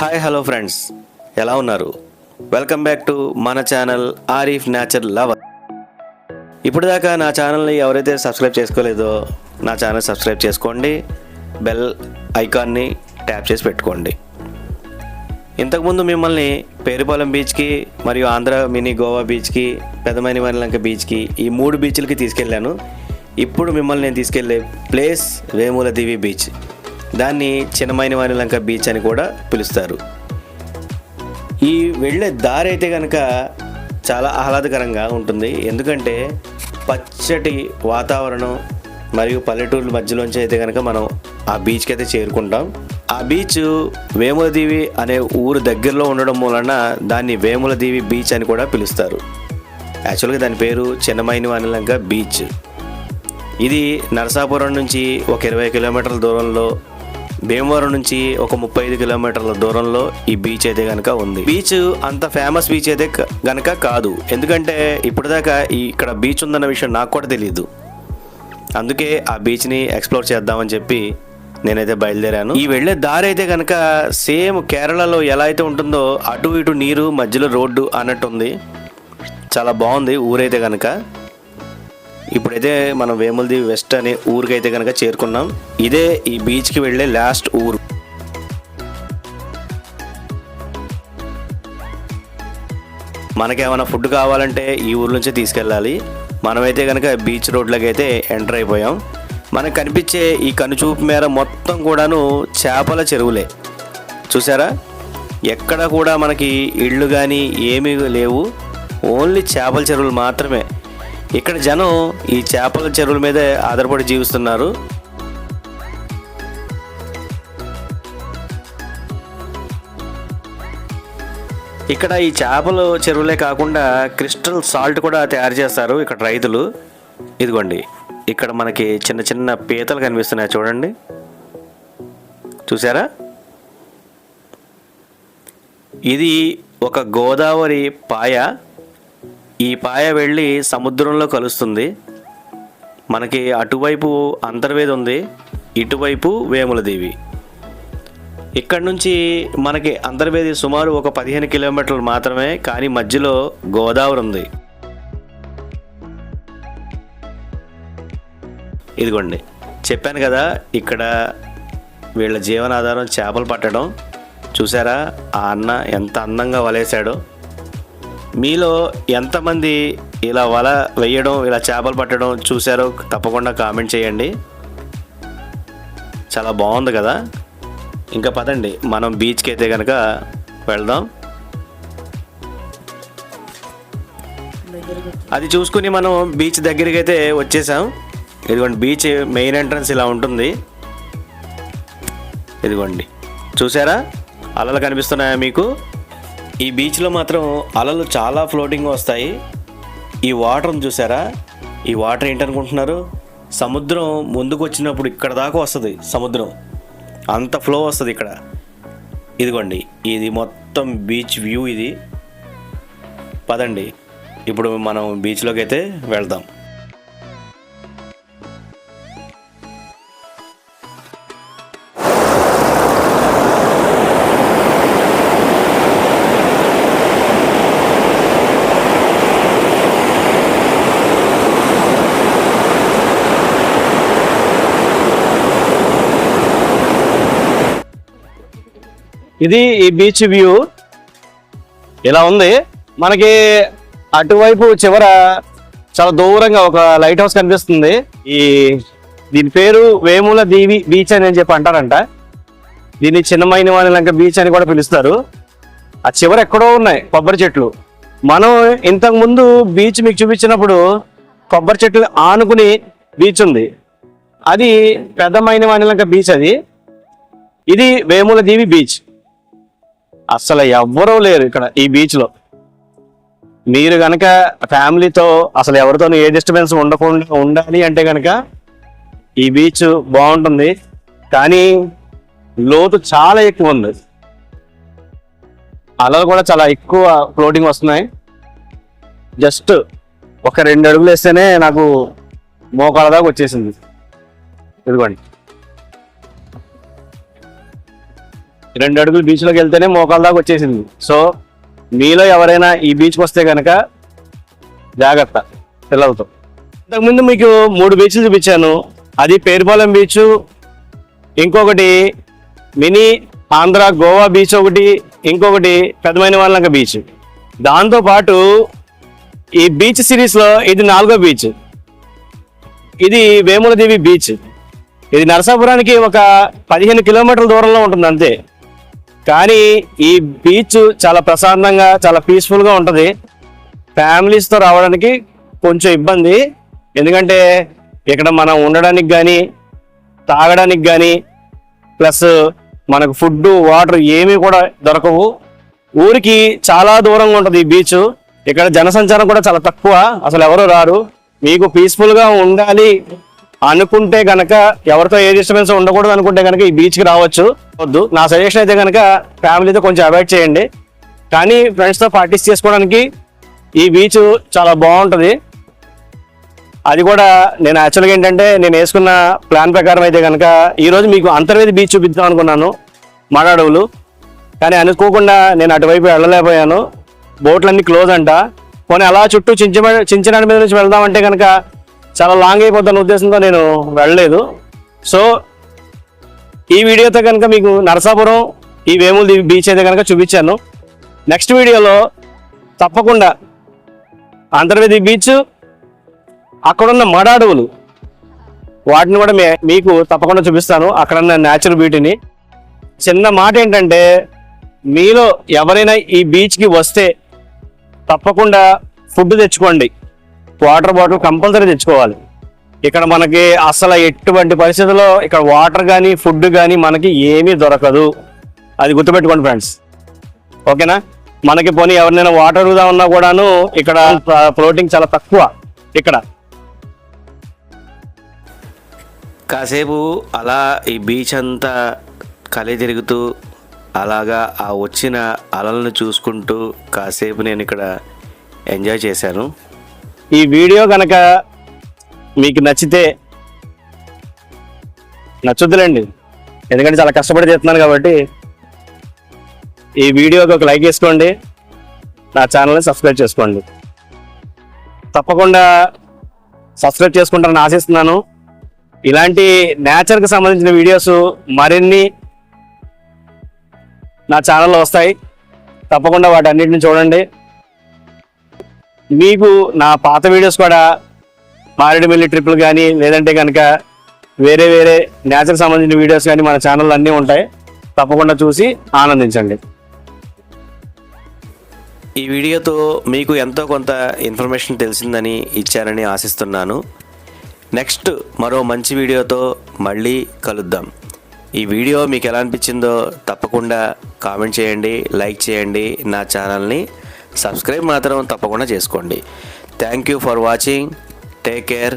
Hi hello friends ఎలా ఉన్నారు? Welcome back to మన ఛానల్ ఆరిఫ్ న్యాచర్ లవర్ ఇప్పటిదాకా నా ఛానల్ని ఎవరైతే సబ్స్క్రైబ్ చేసుకోలేదో నా ఛానల్ సబ్స్క్రైబ్ చేసుకోండి. బెల్ ఐకాన్ని ట్యాప్ చేసి పెట్టుకోండి. ఇంతకుముందు మిమ్మల్ని పేరుపాలెం బీచ్కి మరియు ఆంధ్ర మినీ గోవా బీచ్కి పెదమని మరిలంక బీచ్కి ఈ మూడు బీచ్లకి తీసుకెళ్ళాను. ఇప్పుడు మిమ్మల్ని నేను తీసుకెళ్ళే ప్లేస్ వేముల దివి బీచ్. దాన్ని చిన్నమైన వారిలంక బీచ్ అని కూడా పిలుస్తారు. ఈ వెళ్ళే దారి అయితే కనుక చాలా ఆహ్లాదకరంగా ఉంటుంది. ఎందుకంటే పచ్చటి వాతావరణం మరియు పల్లెటూరు మధ్యలోంచి అయితే కనుక మనం ఆ బీచ్కి అయితే చేరుకుంటాం. ఆ బీచ్ వేములదీవి అనే ఊరు దగ్గరలో ఉండడం వలన దాన్ని వేములదీవి బీచ్ అని కూడా పిలుస్తారు. యాక్చువల్గా దాని పేరు చిన్నమైన వానిలంక బీచ్. ఇది నరసాపురం నుంచి ఒక ఇరవై కిలోమీటర్ల దూరంలో భీమవరం నుంచి ఒక ముప్పై ఐదు కిలోమీటర్ల దూరంలో ఈ బీచ్ అయితే కనుక ఉంది. బీచ్ అంత ఫేమస్ బీచ్ అయితే గనక కాదు. ఎందుకంటే ఇప్పటిదాకా ఇక్కడ బీచ్ ఉందన్న విషయం నాకు కూడా తెలియదు అందుకే ఆ బీచ్ని ఎక్స్ప్లోర్ చేద్దామని చెప్పి నేనైతే బయలుదేరాను. ఈ వెళ్ళే దారి అయితే కనుక సేమ్ కేరళలో ఎలా అయితే ఉంటుందో అటు ఇటు నీరు మధ్యలో రోడ్డు అన్నట్టు ఉంది చాలా బాగుంది ఊరైతే కనుక ఇప్పుడైతే మనం వేములది వెస్ట్ అనే ఊరికైతే కనుక చేరుకున్నాం. ఇదే ఈ బీచ్కి వెళ్ళే లాస్ట్ ఊరు. మనకేమైనా ఫుడ్ కావాలంటే ఈ ఊరు నుంచే తీసుకెళ్ళాలి. మనమైతే కనుక బీచ్ రోడ్లకి అయితే ఎంటర్ అయిపోయాం. మనకు కనిపించే ఈ కనుచూపు మేర మొత్తం కూడాను చేపల చెరువులే. చూసారా? ఎక్కడ కూడా మనకి ఇళ్ళు కానీ ఏమీ లేవు. ఓన్లీ చేపల చెరువులు మాత్రమే. ఇక్కడ జనం ఈ చేపల చెరువుల మీదే ఆధారపడి జీవిస్తున్నారు. ఇక్కడ ఈ చేపల చెరువులే కాకుండా క్రిస్టల్ సాల్ట్ కూడా తయారు చేస్తారు ఇక్కడ రైతులు. ఇదిగోండి ఇక్కడ మనకి చిన్న చిన్న పీతలు కనిపిస్తున్నాయి చూడండి. చూసారా? ఇది ఒక గోదావరి పాయ. ఈ పాయ వెళ్ళి సముద్రంలో కలుస్తుంది. మనకి అటువైపు అంతర్వేది ఉంది ఇటువైపు వేములదేవి. ఇక్కడ నుంచి మనకి అంతర్వేది సుమారు ఒక పదిహేను కిలోమీటర్లు మాత్రమే కానీ మధ్యలో గోదావరి ఉంది. ఇదిగోండి చెప్పాను కదా ఇక్కడ వీళ్ళ జీవనాధారం చేపలు పట్టడం. చూసారా ఆ అన్న ఎంత అందంగా వలేశాడో. మీలో ఎంతమంది ఇలా వల వేయడం ఇలా చేపలు పట్టడం చూసారో తప్పకుండా కామెంట్ చేయండి. చాలా బాగుంది కదా? ఇంకా పదండి మనం బీచ్కి అయితే కనుక వెళ్దాం. అది చూసుకుని మనం బీచ్ దగ్గరికి అయితే వచ్చేసాం. ఇదిగోండి బీచ్ మెయిన్ ఎంట్రన్స్ ఇలా ఉంటుంది. ఇదిగోండి చూసారా? అలలు కనిపిస్తున్నాయా మీకు? ఈ బీచ్లో మాత్రం అలలు చాలా ఫ్లోటింగ్ వస్తాయి. ఈ వాటర్ని చూసారా? ఈ వాటర్ ఏంటనుకుంటున్నారు? సముద్రం ముందుకు వచ్చినప్పుడు ఇక్కడ దాకా వస్తుంది సముద్రం. అంత ఫ్లో వస్తుంది ఇక్కడ. ఇదిగోండి ఇది మొత్తం బీచ్ వ్యూ ఇది. పదండి ఇప్పుడు మనం బీచ్లోకి అయితే వెళ్దాం. ఇది ఈ బీచ్ వ్యూ. ఇలా ఉంది. మనకి అటువైపు చివర చాలా దూరంగా ఒక లైట్ హౌస్ కనిపిస్తుంది. ఈ దీని పేరు వేముల దీవి బీచ్ అని చెప్పి అంటారంట. దీన్ని చిన్నమైన వానిలంక బీచ్ అని కూడా పిలుస్తారు. ఆ చివర ఎక్కడో ఉన్నాయి కొబ్బరి చెట్లు. మనం ఇంతకు ముందు బీచ్ మీకు చూపించినప్పుడు కొబ్బరి చెట్లు ఆనుకుని బీచ్ ఉంది. అది పెద్దమైన వాణిలంక బీచ్ అది. ఇది వేముల దీవి బీచ్. అసలు ఎవ్వరూ లేరు ఇక్కడ ఈ బీచ్లో. మీరు గనక ఫ్యామిలీతో అసలు ఎవరితో ఏ డిస్టర్బెన్స్ ఉండకుండా ఉండాలి అంటే గనక ఈ బీచ్ బాగుంటుంది. కానీ లోతు చాలా ఎక్కువ ఉంది. అలలు కూడా చాలా ఎక్కువ ఫ్లోటింగ్ వస్తున్నాయి. జస్ట్ ఒక రెండు అడుగులు వేస్తేనే నాకు మోకాల దాకా వచ్చేసింది. ఇదిగోండి. రెండు అడుగులు బీచ్లోకి వెళ్తేనే మోకాల దాకా వచ్చేసింది. సో మీలో ఎవరైనా ఈ బీచ్కి వస్తే కనుక జాగ్రత్త పిల్లలతో. ఇంతకుముందు మీకు మూడు బీచ్లు చూపించాను. అది పేరుపాలెం బీచ్ ఇంకొకటి మినీ ఆంధ్ర గోవా బీచ్ ఒకటి ఇంకొకటి పెద్దమైన వాళ్ళంక బీచ్ దాంతోపాటు ఈ బీచ్ సిరీస్లో ఇది నాలుగో బీచ్ ఇది వేములదేవి బీచ్ ఇది నరసాపురానికి ఒక పదిహేను కిలోమీటర్ల దూరంలో ఉంటుంది అంతే. కానీ ఈ బీచ్ చాలా ప్రశాంతంగా చాలా పీస్ఫుల్గా ఉంటుంది. ఫ్యామిలీస్తో రావడానికి కొంచెం ఇబ్బంది. ఎందుకంటే ఇక్కడ మనం ఉండడానికి కానీ తాగడానికి కానీ ప్లస్ మనకు ఫుడ్ వాటర్ ఏమీ కూడా దొరకవు. ఊరికి చాలా దూరంగా ఉంటుంది ఈ బీచ్ ఇక్కడ జనసంచారం కూడా చాలా తక్కువ. అసలు ఎవరు రారు. మీకు పీస్ఫుల్గా ఉండాలి అనుకుంటే గనక ఎవరితో ఏ డిస్టర్బెన్స్ ఉండకూడదు అనుకుంటే గనక ఈ బీచ్కి రావచ్చు. వద్దు. నా సజెషన్ అయితే గనక ఫ్యామిలీతో కొంచెం అవాయిడ్ చేయండి. కానీ ఫ్రెండ్స్తో పార్టీస్ చేసుకోవడానికి ఈ బీచ్ చాలా బాగుంటుంది. అది కూడా నేను యాక్చువల్గా ఏంటంటే నేను వేసుకున్న ప్లాన్ ప్రకారం అయితే కనుక ఈరోజు మీకు అంతర్వేది బీచ్ చూపిద్దాం అనుకున్నాను మాడాడవులు కానీ అనుకోకుండా నేను అటువైపు వెళ్ళలేకపోయాను. బోట్లన్నీ క్లోజ్ అంట. పోనీ అలా చుట్టూ చించిన చించనాడి మీద నుంచి వెళ్దామంటే కనుక చాలా లాంగ్ అయిపోతున్న ఉద్దేశంతో నేను వెళ్ళలేదు. సో ఈ వీడియోతో కనుక మీకు నరసాపురం ఈ వేముల బీచ్ అయితే కనుక చూపించాను. నెక్స్ట్ వీడియోలో తప్పకుండా అంతర్వేది బీచ్ అక్కడున్న మడ అడవులు. వాటిని కూడా మే మీకు తప్పకుండా చూపిస్తాను. అక్కడున్న న్యాచురల్ బ్యూటీని చిన్న మాట ఏంటంటే మీలో ఎవరైనా ఈ బీచ్కి వస్తే తప్పకుండా ఫుడ్ తెచ్చుకోండి. వాటర్ బాటిల్ కంపల్సరీ తెచ్చుకోవాలి. ఇక్కడ మనకి అసలు ఎటువంటి పరిస్థితుల్లో ఇక్కడ వాటర్ కానీ ఫుడ్ కానీ మనకి ఏమీ దొరకదు. అది గుర్తుపెట్టుకోండి ఫ్రెండ్స్. ఓకేనా? మనకి పోనీ ఎవరినైనా వాటర్ అడుగుదా ఉన్నా కూడాను ఇక్కడ ఫ్లోటింగ్ చాలా తక్కువ ఇక్కడ. కాసేపు అలా ఈ బీచ్ అంతా కలి తిరుగుతూ అలాగా ఆ వచ్చిన అలలను చూసుకుంటూ కాసేపు నేను ఇక్కడ ఎంజాయ్ చేశాను. ఈ వీడియో కనుక మీకు నచ్చితే నచ్చుద్దులేండి. ఎందుకంటే చాలా కష్టపడి చేస్తున్నాను కాబట్టి ఈ వీడియోకి ఒక లైక్ వేసుకోండి నా ఛానల్ని సబ్స్క్రైబ్ చేసుకోండి. తప్పకుండా సబ్స్క్రైబ్ చేసుకుంటారని ఆశిస్తున్నాను. ఇలాంటి నేచర్కి సంబంధించిన వీడియోస్ మరిన్ని నా ఛానల్లో వస్తాయి. తప్పకుండా వాటన్నిటిని చూడండి. మీకు నా పాత వీడియోస్ కూడా మారేడుమిల్లి ట్రిప్పులు కానీ లేదంటే కనుక వేరే వేరే నేచర్ సంబంధించిన వీడియోస్ కానీ మన ఛానల్ అన్నీ ఉంటాయి. తప్పకుండా చూసి ఆనందించండి. ఈ వీడియోతో మీకు ఎంతో కొంత ఇన్ఫర్మేషన్ తెలిసిందని ఇచ్చారని ఆశిస్తున్నాను. నెక్స్ట్ మరో మంచి వీడియోతో మళ్ళీ కలుద్దాం. ఈ వీడియో మీకు ఎలా అనిపించిందో తప్పకుండా కామెంట్ చేయండి లైక్ చేయండి నా ఛానల్ని. సబ్స్క్రైబ్ మాత్రం తప్పకుండా చేసుకోండి. Thank you for watching take care